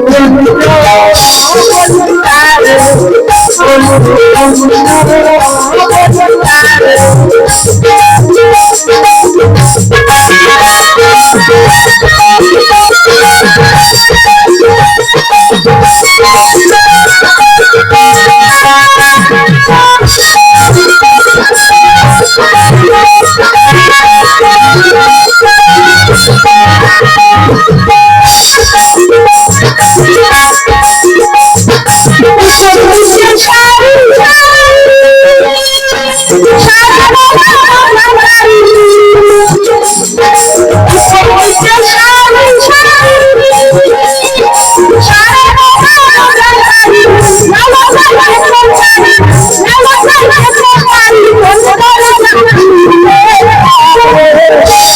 Oh, my God.